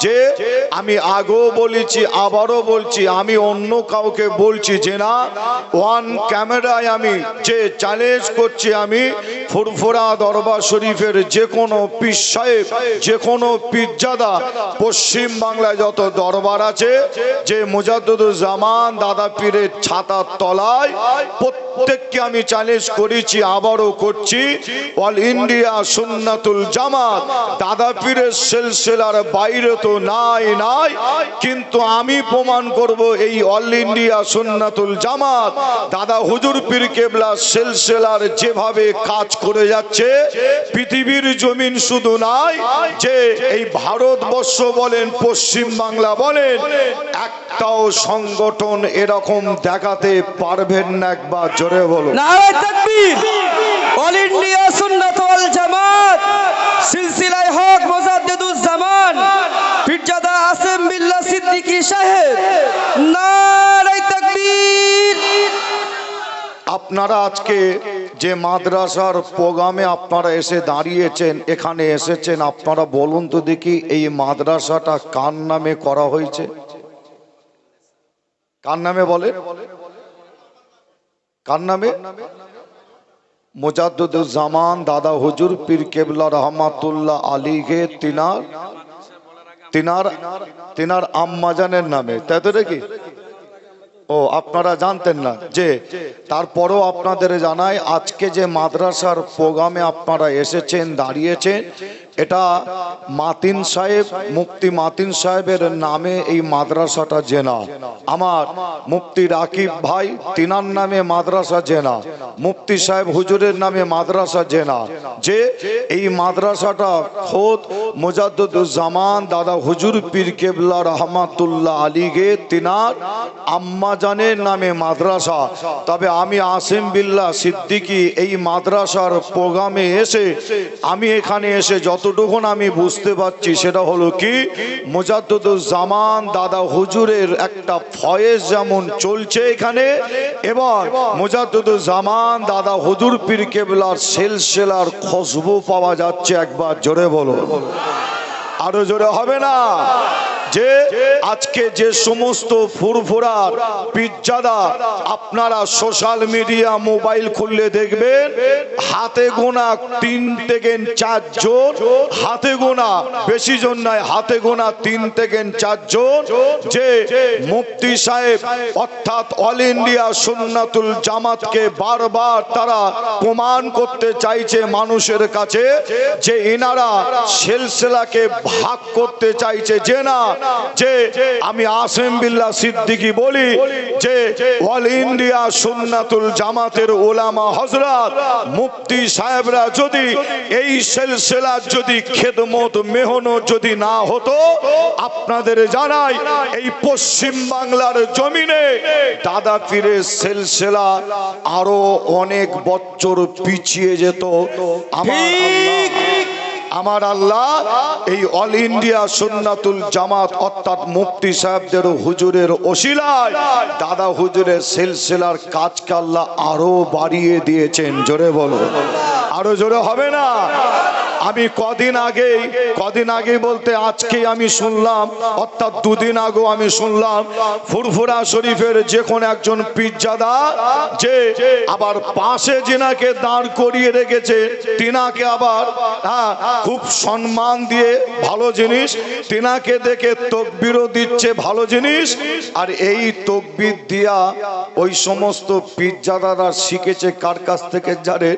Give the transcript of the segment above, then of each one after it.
যে আমি আগেও বলেছি, আবারও বলছি, আমি অন্য কাউকে বলছি যে না ওয়ান ক্যামেরায় আমি যে চ্যালেঞ্জ করছি আমি ফুরফুরা দরবার শরীফের যে কোনো পীর সাহেব যে কোনো পীরজাদা পশ্চিম বাংলায় যত দরবার আছে, যে মুজাদ্দুজ্জামান দাদা পীরের ছাতার তলায়, প্রত্যেককে আমি চ্যালেঞ্জ করেছি, আবারও করছি। অল ইন্ডিয়া সুন্নাতুল জামাত, দাদা পীরের সিলসিলার বাইরে তো নাই নাই। কিন্তু আমি প্রমাণ করব এই অল ইন্ডিয়া সুন্নাতুল জামাত, দাদা হুজুর পীর কেবলা সিলসিলার যেভাবে কাজ করে যাচ্ছে, পৃথিবীর জমিন শুধু নাই, যে এই ভারতবর্ষ বলেন, পশ্চিম বাংলা বলেন, একটাও সংগঠন এরকম দেখাতে পারবেন না একবার, জোরে বলো অল ইন্ডিয়া সুন্নাত ওয়াল জামাত, সিলসিলায় হক মুজাদ্দিদুজ জামান, পীরজাদা আসিম বিল্লাহ সিদ্দিকী সাহেব, নারায় তাকবীর। আপনারা আজকে যে মাদ্রাসার প্রোগ্রামে আপনারা এসে দাঁড়িয়েছেন, এখানে এসেছেন, আপনারা বলুন তো দেখি এই মাদ্রাসাটা কার নামে করা হয়েছে? কার নামে বলে? কার নামে? মুজাদ্দুজ্জামান দাদা হুজুর পীর কেবলা রহমাতুল্লাহ আলীকে তিনার তিনার তিনার আম্মাজানের নামে। তাই তো নাকি ও আপনারা জানতেন না যে তারপরও আপনাদের জানায় আজকে যে মাদ্রাসার প্রোগ্রামে আপনারা এসেছেন, দাঁড়িয়েছেন এটা মাতিন সাহেব, মুফতি মাতিন সাহেবের নামে এই মাদ্রাসাটা জেনা। আমার মুফতি রাকিব ভাই, তিনার নামে মাদ্রাসা জেনা। মুফতি সাহেব হুজুরের নামে মাদ্রাসা জেনা। যে এই মাদ্রাসাটা খোদ মুজাদ্দুজ্জামান দাদা হুজুর পীর কেবলা রহমাতুল্লাহ আলীগে তিনার আম্মাজানের নামে মাদ্রাসা। তবে আমি আসিম বিল্লা সিদ্দিকী এই মাদ্রাসার প্রোগ্রামে এসে, আমি এখানে এসে যতটুকুন আমি বুঝতে পারছি, সেটা হলো কি? জামান দাদা হুজুরের একটা ফয়েজ যেমন চলছে এখানে এবং জামান দাদা হুজুর পীর কেবলার সেলসেলার খসবু পাওয়া যাচ্ছে একবার জোরে বলো আরও জোরে হবে না। যে আজকে যে সমস্ত ফুরফুরার পিজ্জাদা আপনারা সোশ্যাল মিডিয়া, মোবাইল খুললে দেখবেন, হাতে গোনা তিন থেকে চারজন হাতে গোনা বেশি জন নয়, হাতে গোনা তিন থেকে চারজন যে মুফতি সাহেব, অর্থাৎ অল ইন্ডিয়া সুন্নাতুল জামাতকে বারবার তারা প্রমাণ করতে চাইছে মানুষের কাছে, যে এনারা সেলসেলাকে ভাগ করতে চাইছে যে না যে আমি আসেম বিল্লাহ সিদ্দিকি বলি যে অল ইন্ডিয়া সুন্নাতুল জামাতের ওলামা হজরত মুফতি সাহেবরা যদি এই সেলসেলার যদি খেদমত মেহনত যদি না হতো আপনাদের জানাই এই পশ্চিম বাংলার জমিনে দাদা পীরের সেলসেলা আরও অনেক বছর পিছিয়ে যেত। আমার আমার আল্লাহ এই অল ইন্ডিয়া সুন্নাতুল জামাত অর্থাৎ মুফতি সাহেবদের হুজুরের ওসিলায় দাদা হুজুরের সিলসিলার কাজকে আরও বাড়িয়ে দিয়েছেন। জোরে বলো। আরও জোরে হবে না? আমি কদিন আগে কদিন আগে বলতে আজকে আমি শুনলাম, অর্থাৎ দুদিন আগেও আমি শুনলাম, ফুরফুরা শরীফের যে কোন একজন পিজ্জাদা যে আবার পাশে যিনাকে দাঁড় করিয়ে রেখেছে, তিনাকে আবার হ্যাঁ খুব সম্মান দিয়ে ভালো জিনিস, তিনাকে দেখে তকবিরও দিচ্ছে ভালো জিনিস, আর এই তকবির দিয়া ওই সমস্ত পিজ্জাদারা শিখেছে কার কাছ থেকে যারে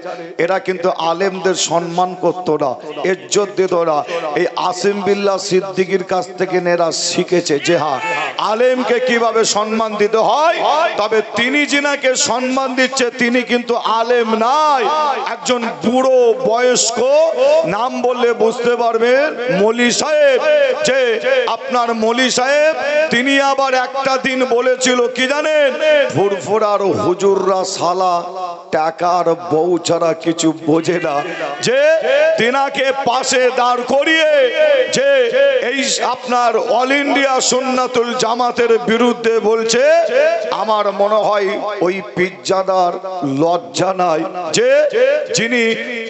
এরা কিন্তু আলেমদের সম্মান করতো না। না এই আসিম বিল্লাহ সিদ্দিকির কাছ থেকে এরা শিখেছে যে আলেমকে কীভাবে সম্মান দিতে হয়, তবে তিনি সম্মান দিচ্ছে, তিনি কিন্তু আলেম নাই। একজন বুড়ো বয়স্ক, নাম বললে বুঝতে পারবেন, মলি সাহেব। যে আপনার মলি সাহেব, তিনি আবার একটা দিন বলেছিল, কি জানেন? ফুরফুরার হুজুররা সালা টাকার বউ ছাড়া কিছু বোঝে না। যে তিনাকে পাশে দাঁড় করিয়ে, যে এই আপনার অল ইন্ডিয়া সুন্নাতুল জামাতের বিরুদ্ধে বলছে, আমার মনে হয় ওই পিজ্জাদার লজ্জা নাই। যে যিনি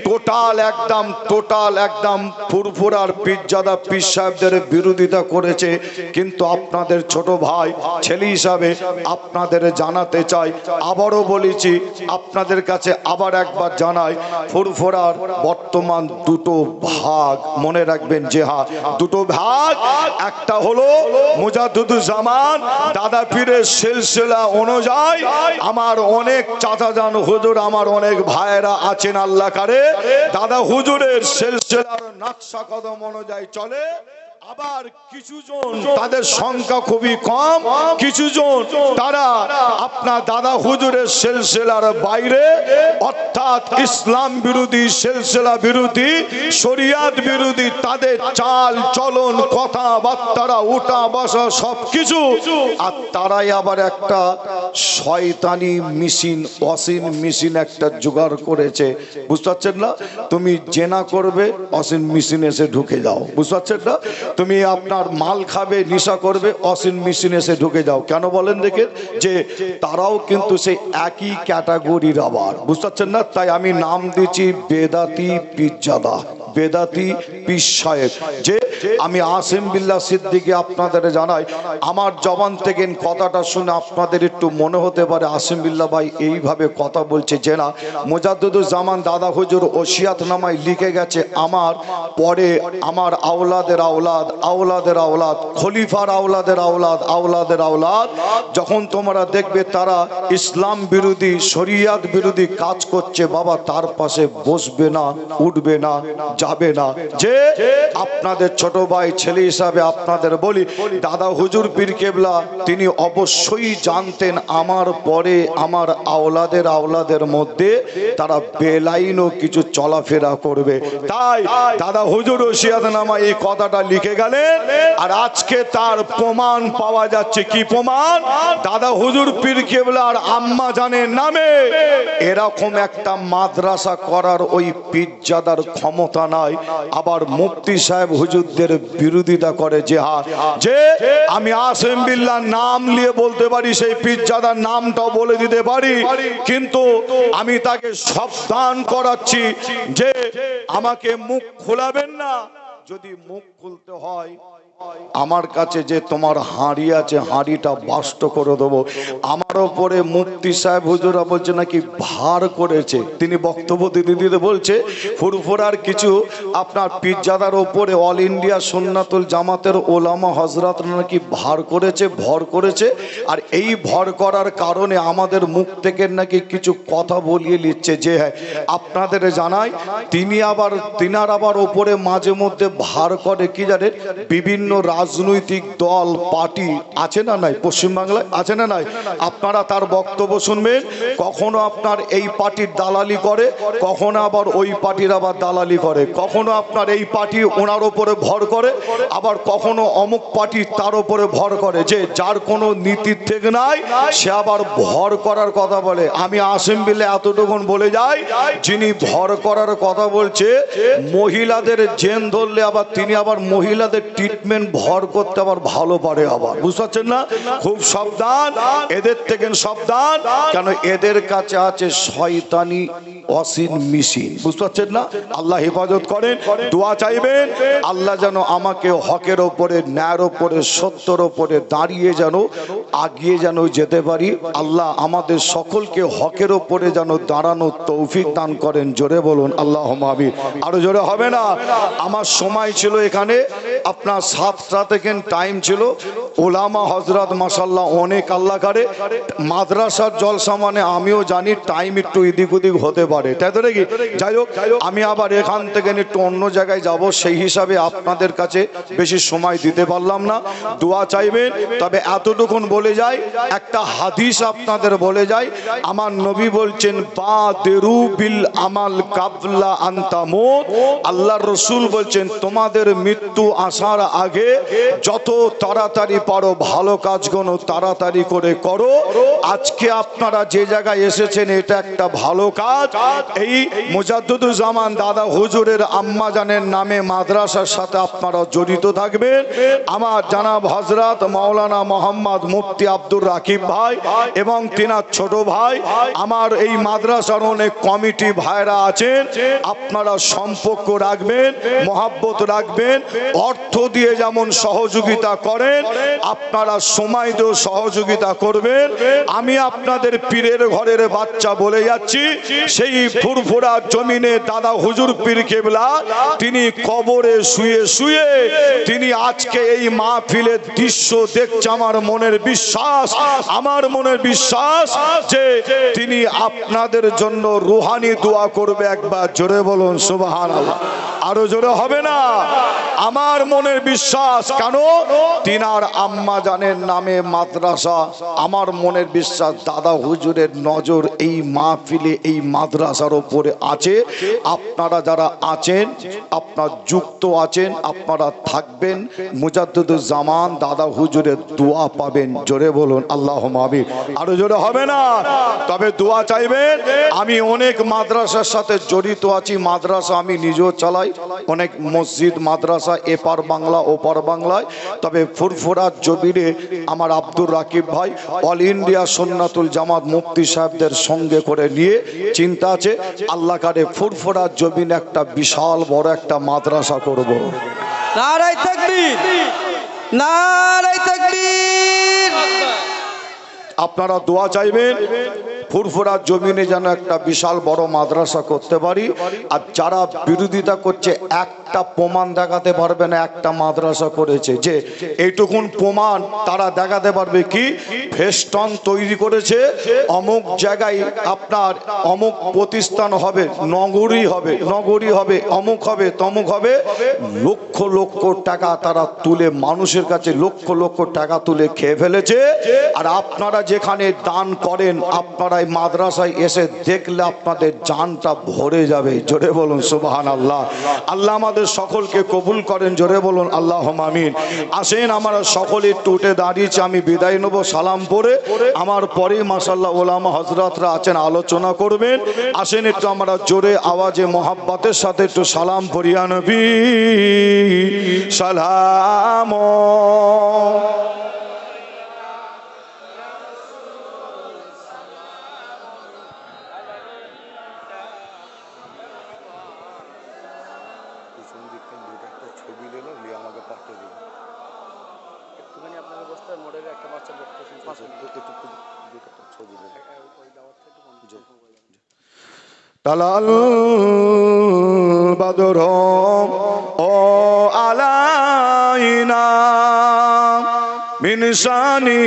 টোটাল একদম টোটাল একদম ফুরফুরার পিজ্জাদা পীর সাহেবদের বিরোধিতা করেছে, কিন্তু আপনাদের ছোট ভাই, ছেলে হিসাবে আপনাদের জানাতে চাই। আবারও বলেছি, আপনাদের কাছে আবার একবার জানাই, ফুরফুরার বর্তমান দুটো ভাগ মনে রাখবেন যে হ্যাঁ দুটো ভাগ, একটা হলো মুজাদুজ্জামান দাদা পীরের সিলসিলা অনুযায়ী আমার অনেক চাচা যান হুজুর, আমার অনেক ভাইয়েরা আছেন আল্লাহ কারে, দাদা হুজুরের সিলসিলার নকশা কদম অনুযায়ী চলে। আবার কিছু জন তাদের সংখ্যা খুবই কম। কিছু জন তারা আপনার দাদা হুজুরের সিলসিলার বাইরে অর্থাৎ ইসলাম বিরোধী সিলসিলা বিরোধী শরিয়াত বিরোধী তাদের চাল চলন কথাবার্তারা উঠা বসা সবকিছু। আর তারাই আবার একটা শয়তানি মেশিন অসীন মেশিন একটা জোগাড় করেছে। বুঝতে পারছেন না? তুমি জেনা করবে অসীন মেশিন এসে ঢুকে যাও। বুঝতে পারছেন না? তুমি আপনার মাল খাবে, নিশা করবে অসিন মিশিন এসে ঢুকে যাও। কেন বলেন দেখে যে তারাও কিন্তু সেই একই ক্যাটাগরির আবার। বুঝতে পারছেন না? তাই আমি নাম দিচ্ছি বেদাতি পিজ্জাদা। বেদাতি পীর সাহেব যে আমি আসিম বিল্লাহ সিদ্দিকে আপনাদের জানাই, আমার জবান থেকে কথাটা শুনে আপনাদের একটু মনে হতে পারে, আসিম বিল্লাহ ভাই এইভাবে কথা বলছে যে না মোজাদ্দুজ্জামান দাদা হুজুর ওসিয়াত নামায় লিখে গেছে, আমার পরে আমার আওলাদের আওলাদ আওলাদের আওলাদ, খলিফার আওলাদের আওলাদ আওলাদের আওলাদ, যখন তোমরা দেখবে তারা ইসলাম বিরোধী, শরিয়াত বিরোধী কাজ করছে, বাবা তার পাশে বসবে না, উঠবে না যাবে না। যে আপনাদের ছোট ভাই, ছেলে হিসাবে আপনাদের বলি, দাদা হুজুর পীর কেবলা, তিনি অবশ্যই জানতেন আমার পরে আমার আওলাদের আওলাদের মধ্যে তারা বেলাইনও কিছু চলাফেরা করবে। তাই দাদা হুজুর ওসিয়াত নামা এই কথাটা লিখে গেলেন, আর আজকে তার প্রমাণ পাওয়া যাচ্ছে। কি প্রমাণ? দাদা হুজুর পীর আর আম্মা জানের নামে এরকম একটা মাদ্রাসা করার ওই পিজ্জাদার ক্ষমতা নাই আবার মুফতি সাহেব হুজুরদের বিরোধিতা করে যে যে আমি আসেম নাম নিয়ে বলতে পারি, সেই পিজ্জাদার নামটাও বলে দিতে পারি। কিন্তু আমি তাকে সাবধান করাচ্ছি যে আমাকে মুখ খোলাবেন না। যদি মুখ খুলতে হয় আমার কাছে যে তোমার হাঁড়ি আছে, হাঁড়িটা বাষ্ট করে দেবো। আমার ওপরে মুফতি সাহেব হুজুরা বলছে নাকি ভার করেছে। তিনি বক্তব্য দিতে দিতে বলছে ফুরফুরার কিছু আপনার পিজ্জাদার ওপরে অল ইন্ডিয়া সুন্নাতুল জামাতের ওলামা হজরত নাকি ভার করেছে, ভর করেছে। আর এই ভর করার কারণে আমাদের মুখ থেকে নাকি কিছু কথা বলিয়ে নিচ্ছে যে হ্যাঁ আপনাদের জানাই, তিনি আবার, তিনার আবার ওপরে মাঝে মধ্যে ভার করে, কি জানেন? বিভিন্ন রাজনৈতিক দল, পার্টি আছে না নাই? পশ্চিমবাংলায় আছে না নাই? আপনারা তার বক্তব্য শুনবেন। কখনো আপনার এই পার্টির দালালি করে, কখনো আবার ওই পার্টির আবার দালালি করে। কখনো আপনার এই পার্টি ওনার ওপরে ভর করে, আবার কখনো অমুক পার্টি তার ওপরে ভর করে। যে যার কোনো নীতির থেকে নাই, সে আবার ভর করার কথা বলে। আমি আসেম বিলে এতটুকুন বলে যাই, যিনি ভর করার কথা বলছে, মহিলাদের জেন ধরলে আবার তিনি আবার মহিলাদের ট্রিটমেন্ট ভর করতে আবার ভালো পারে আবার। বুঝতে না? খুব সাবধান। এদের থেকে সাবধান। কেন এদের কাছে আছে শয়তানি অসীন মিশিন। বুঝতে পারছেন না? আল্লাহ হেফাজত করেন, দোয়া চাইবেন। আল্লাহ যেন আমাকে হকের ওপরে, ন্যায়ের ওপরে, সত্যর ওপরে দাঁড়িয়ে যেন আগিয়ে যেন যেতে পারি। আল্লাহ আমাদের সকলকে হকের ওপরে যেন দাঁড়ানোর তৌফিক দান করেন। জোরে বলুন আল্লাহ মাবি আরও জোরে হবে না? আমার সময় ছিল এখানে। আপনার সাতটা থেকে টাইম ছিল। ওলামা হজরত মাসাল্লাহ অনেক আল্লাহ কারে। মাদ্রাসার জলসা মানে আমিও জানি টাইম একটু এদিক ওদিক হতে পারে। তাই তো নাকি? যাই হোক, আমি আবার এখান থেকে একটু অন্য জায়গায় যাব। সেই হিসাবে আপনাদের কাছে বেশি সময় দিতে পারলাম না। দোয়া চাইবেন। তবে এতটুকুন বলে যাই, একটা হাদিস আপনাদের বলে যাই। আমার নবী বলছেন বা দেরু বিল আমাল কাবলা আন্তামত আল্লাহর রসুল বলছেন, তোমাদের মৃত্যু আসার আগে যত তাড়াতাড়ি পারো ভালো কাজগুলো তাড়াতাড়ি করে করো। আজকে আপনারা যে জায়গায় এসেছেন, এটা একটা ভালো কাজ। এই মুজাদ্দুজ্জামান দাদা হুজুরের আম্মা জানের নামে মাদ্রাসার সাথে আপনারা জড়িত থাকবেন। আমার জানাব হজরত মাওলানা মোহাম্মদ মুফতি আব্দুর রাকিব ভাই এবং তিনার ছোট ভাই। আমার এই মাদ্রাসার অনেক কমিটি ভাইরা আছেন। আপনারা সম্পর্ক রাখবেন, মহাব্বত রাখবেন। অর্থ দিয়ে যেমন সহযোগিতা করেন, আপনারা সময় দিয়েও সহযোগিতা করবেন। আমি আপনাদের পীরের ঘরের বাচ্চা বলে যাচ্ছি, সেই ফুরফুরা জমিনে দাদা হুজুর পীর কেবলা, তিনি কবরে শুয়ে শুয়ে, তিনি আজকে এই মাহফিলের দৃশ্য দেখছে আমার মনের বিশ্বাস, আমার মনের বিশ্বাস যে তিনি আপনাদের জন্য রুহানি দোয়া করবে একবার, জোরে বলুন সুবাহান আরও জোরে হবে না? আমার মনের বিশ্বাস কেন? তিনার আম্মা জানের নামে মাদ্রাসা। আমার মনের বিশ্বাস, দাদা হুজুরের নজর এই মাহফিলে, এই মাদ্রাসার ওপরে আছে। আপনারা যারা আছেন, আপনার যুক্ত আছেন, আপনারা থাকবেন। মুজাদ্দুজ্জামান দাদা হুজুরের দোয়া পাবেন। জোরে বলুন আল্লাহ মাবির আরও জোরে হবে না? তবে দোয়া চাইবেন। আমি অনেক মাদ্রাসার সাথে জড়িত আছি। মাদ্রাসা আমি নিজেও চালাই। অনেক মসজিদ, মাদ্রাসা, এপার বাংলা ওপার বাংলায় তবে ফুরফুরা জবিরে আমার আব্দুর রাকিব ভাই অল ইন্ডিয়া সন্ন্যাতুল জামাত মুফতি সাহেবদের সঙ্গে করে নিয়ে চিন্তা আছে আল্লাহ কারে ফুরফুরা জবিন একটা বিশাল বড় একটা মাদ্রাসা করব। নারাই তাকবীর নারাই তাকবীর আপনারা দোয়া চাইবেন ফুরফুরা জমিনে যেন একটা বিশাল বড় মাদ্রাসা করতে পারি। আর যারা বিরোধিতা করছে, একটা প্রমাণ দেখাতে পারবে না, একটা মাদ্রাসা করেছে। যে এইটুকুন প্রমাণ তারা দেখাতে পারবে কি? ফেস্টন তৈরি করেছে, অমুক জায়গায় আপনার অমুক প্রতিষ্ঠান হবে, নগরী হবে নগরী হবে, অমুক হবে, তমুক হবে। লক্ষ লক্ষ টাকা তারা তুলে, মানুষের কাছে লক্ষ লক্ষ টাকা তুলে খেয়ে ফেলেছে। আর আপনারা যেখানে দান করেন, আপনারা এই মাদ্রাসায় এসে দেখলে আপনাদের জানটা ভরে যাবে। জোরে বলুন সুবাহান আল্লাহ আল্লাহ আমাদের সকলকে কবুল করেন, জোরে বলুন আল্লাহ আমিন। আসেন, আমরা সকলে টুটে দাঁড়িয়েছি, আমি বিদায় নেব, সালাম পরে আমার পরে মাসাল্লাহ ওলামা হজরতরা আছেন, আলোচনা করবেন। আসেন, একটু আমরা জোরে আওয়াজে, মোহাব্বতের সাথে একটু সালাম পড়িয়া নবী। সালাম। তালাল বদর ও আলাইনা মিনসানি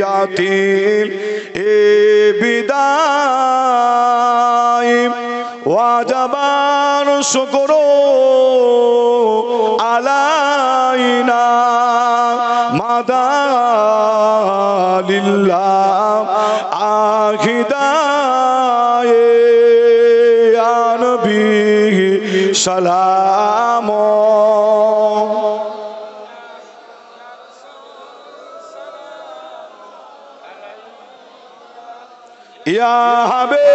ইয়াতিল এ বিদায়। ওয়াজাবার শুকর আলাইনা মাদালিল্লাহ। আখিদায়ে সালাম। হাবে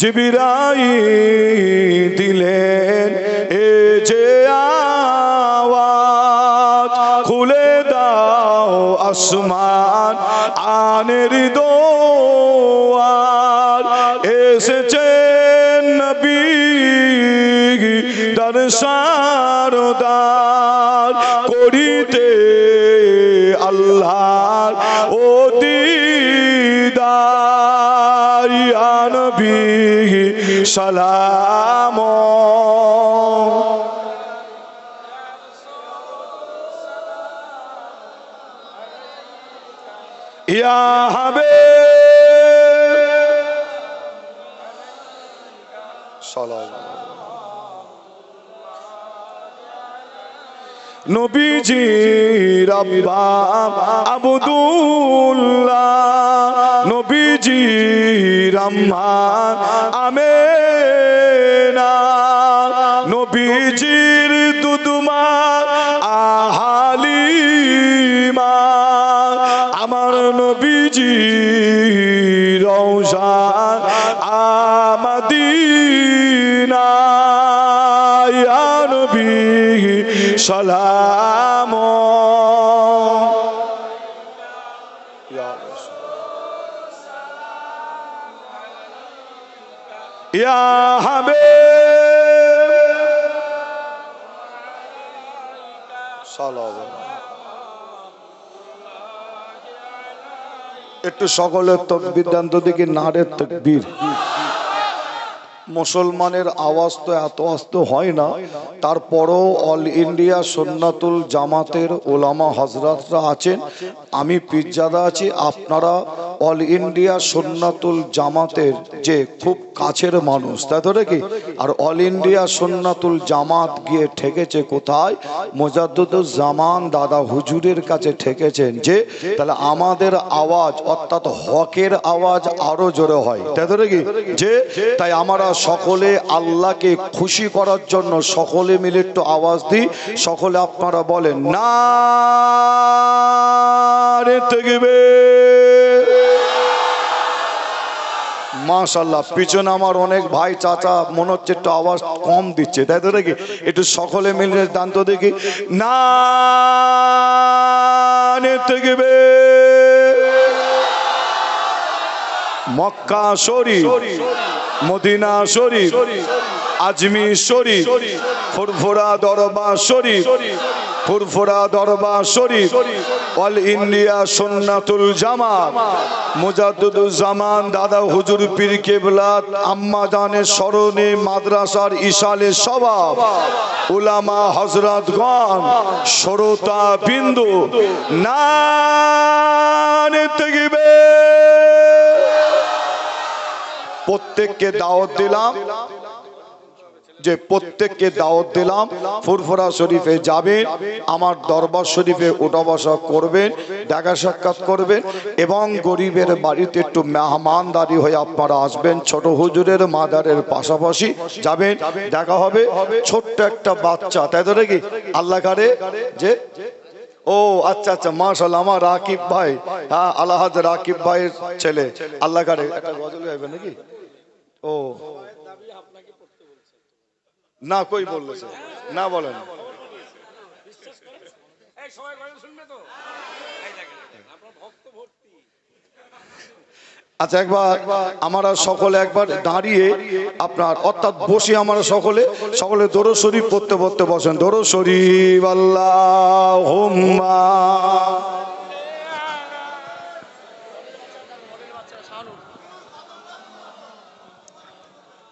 জিবিরাই দিলেন এ যে আসমান আনের দোয়ার। এসেছেন নবী দর্শারদার করিতে আল্লাহ ও দিদার নবী সালাম ইয়া নবীজি রাব্বা আবুদুল্লাহ নবীজি রাম্মা আমেনা সালাম। হাবে একটু সকলের তো দেখি নারের তকবীর। মুসলমানের আওয়াজ তো এত আস্ত হয় না। তারপরও অল ইন্ডিয়া সন্ন্যাতুল জামাতের ওলামা হজরতরা আছেন। আমি পিজ্জাদা আছি, আপনারা অল ইন্ডিয়া সন্ন্যাতুল জামাতের যে খুব কাছের মানুষ তাই তো নাকি? আর অল ইন্ডিয়া সন্ন্যাতুল জামাত গিয়ে ঠেকেছে কোথায়? মোজাদ্দুদুল জামান দাদা হুজুরের কাছে ঠেকেছেন যে, তাহলে আমাদের আওয়াজ অর্থাৎ হকের আওয়াজ আরও জোরে হয়। তাই তো নাকি? যে, তাই আমরা সকলে আল্লাহকে খুশি করার জন্য সকলে মিলে একটু আওয়াজ দিই। সকলে আপনারা বলেন না রে মাশাল্লাহ পিছনে আমার অনেক ভাই, চাচা, মনে হচ্ছে একটু আওয়াজ কম দিচ্ছে। তাই তো দেখি, একটু সকলে মিলে দান তো দেখি। না তেগবে মক্কা শরীফ, মদিনা শরীফ আজমির শরীফ, ফুরফুরা দরবার শরীফ, ফুরফুরা দরবার শরীফ, অল ইন্ডিয়া সুন্নাতুল জামাত, মুজাদ্দুদুল জামান, দাদা হুজুর পীর কেবলাত, আম্মা জানের স্মরণে মাদ্রাসার ইশালে সবাব, উলামা হজরতগণ সরতা বিন্দু না প্রত্যেককে দাওয়াত দিলাম। যে প্রত্যেককে দাওয়াত দিলাম, ফুরফুরা শরীফে যাবেন, আমার দরবার শরীফে ওঠা বসা করবেন, দেখা সাক্ষাৎ করবেন এবং গরিবের বাড়িতে একটু মেহমানদারি হয়ে আপনারা আসবেন, ছোট হুজুরের মাদারের পাশাপাশি যাবেন, দেখা হবে, ছোট্ট একটা বাচ্চা, তাই তো নাকি? আল্লাহ কারে যে, ও আচ্ছা আচ্ছা মাশাল্লাহ আমার রাকিব ভাই হ্যাঁ আল্লাহাজ রাকিব ভাইয়ের ছেলে, আল্লাহ কারে ও না কই বলল না বলেন আচ্ছা একবার আমরা সকলে একবার দাঁড়িয়ে আপনার অর্থাৎ বসে আমরা সকলে সকলে দরো শরীফ পড়তে পড়তে বসেন। দরো শরীফ আল্লাহ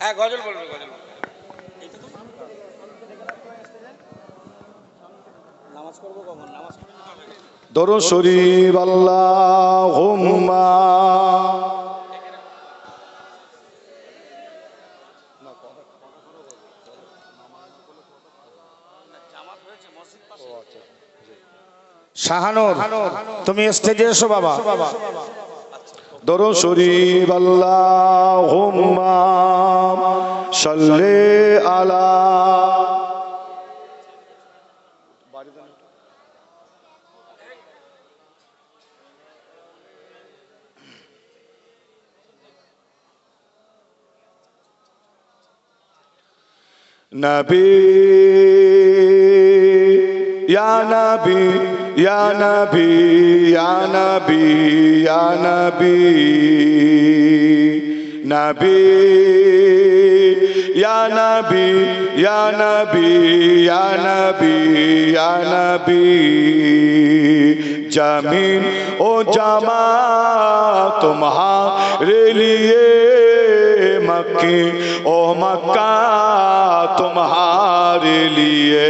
হ্যাঁ গজল বলবে গজল। দরো শরীফ আল্লাহ শাহানুর তুমি স্টেজে এসো বাবা। দরো শরীফ আল্লাহ সাল্লে আলা Ya Nabi Ya Nabi Nabi Ya Nabi Ya Nabi Ya Nabi Ya Nabi ज़मीन ओ जमा तुम्हारे लिए मक्की ओ मक्का तुम्हारे लिए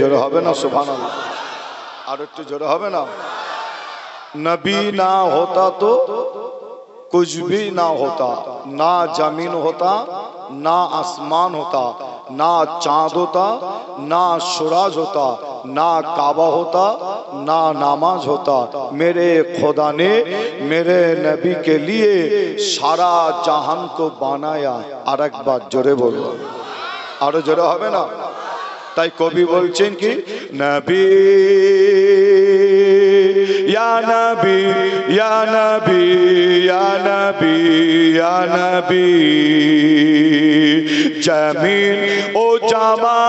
জোরে হবে না সুবহানাল্লাহ আর একটু জোরে হবে না नबी ना होता तो कुछ भी ना होता ना जमीन होता ना आसमान होता ना चांद होता ना सूरज होता ना काबा होता ना नमाज होता मेरे खुदा ने मेरे नबी के लिए सारा जहान को बनाया আর একবার জোরে বলবো আরো জোরে হবে না তাই কবি বলছেন কি নবী ইয়া নবী ইয়া নবী ইয়া নবী ইয়া নবী جمین او جامع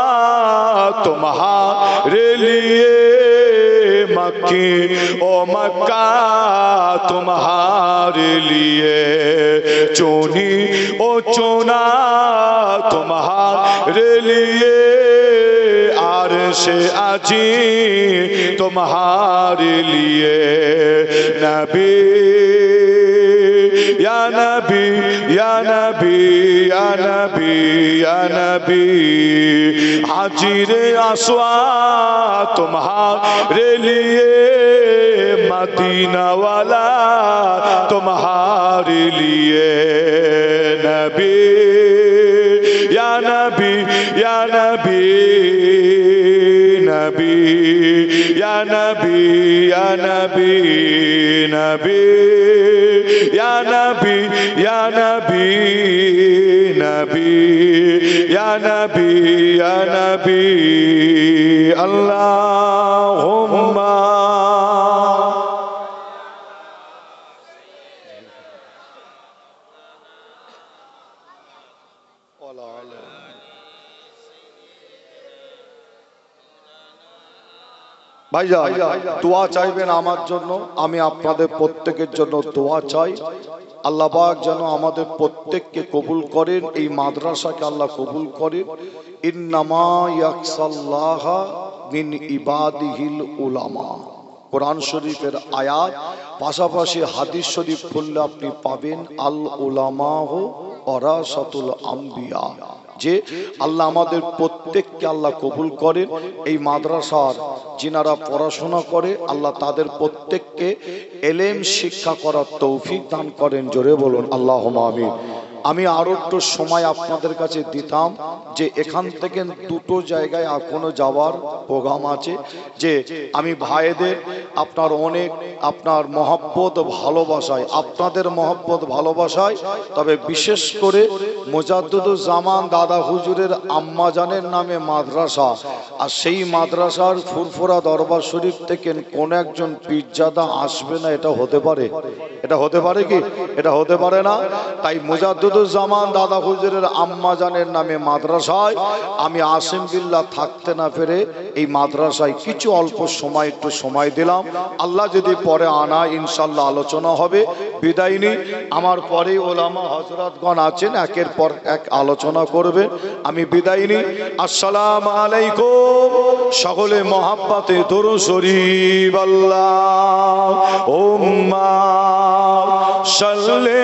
تمہارے لیے مکی، او مکہ تمہارے لیے چونی، او چونا تمہارے لیے عرش عجی تمہارے لیے نبی يا نبي يا نبي يا نبي يا نبي. حجر اسوا تمہارے لیے مدینہ والا تمہارے لیے نبی. يا نبي يا نبي Ya Nabi, Ya Nabi, Nabi, Ya Nabi, Ya Nabi, Nabi, Ya Nabi, Ya Nabi, Allah. ভাইজা দোয়া চাইবেন আমার জন্য। আমি আপনাদের প্রত্যেকের জন্য দোয়া চাই। আল্লাহ পাক যেন আমাদের প্রত্যেককে কবুল করেন, এই মাদ্রাসাকে আল্লাহ কবুল করেন। ইন্নামা ইয়াকসাল্লাহা মিন ইবাদিহিল উলামা। কোরআন শরীফের আয়াত, পাশাপাশি হাদিস শরীফ পড়লে আপনি পাবেন আল উলামাহ অরাসাতুল আম্বিয়া। যে আল্লাহ আমাদের প্রত্যেককে আল্লাহ কবুল করেন। এই মাদ্রাসার যিনারা পড়াশোনা করে, আল্লাহ তাদের প্রত্যেককে এলেম শিক্ষা করার তৌফিক দান করেন। জোরে বলুন আল্লাহ আমিন। আমি আরও একটু সময় আপনাদের কাছে দিতাম যে এখান থেকে দুটো জায়গায় এখনও যাওয়ার প্রোগ্রাম আছে, যে আমি ভাইদের আপনার অনেক আপনার মহব্বত ভালোবাসায়, আপনাদের মহব্বত ভালোবাসায়, তবে বিশেষ করে জামান দাদা হুজুরের আম্মাজানের নামে মাদ্রাসা, আর সেই মাদ্রাসার ফুরফুরা দরবার শরীফ থেকে কোন একজন পিজ্জাদা আসবে না, এটা হতে পারে। এটা হতে পারে কি? এটা হতে পারে না। তাই মুজাদ্দুজ্জামান দাদা হুজুরের আম্মাজানের নামে মাদ্রাসায়, আমি আসিম বিল্লাহ থাকতে না পেরে এই মাদ্রাসায় কিছু অল্প সময় একটু সময় দিলাম। আল্লাহ যদি পরে আনা, ইনশাল্লাহ আলোচনা হবে। বিদায় নি আমার পরে ওলামা হজরতগণ আছেন, একের পর এক আলোচনা করবে। আমি বিদায় নি আসসালাম আলাইকুম। সকলে মহাব্বাতে দরু শরীফ, আল্লাহ। উম্মা, সাল্লে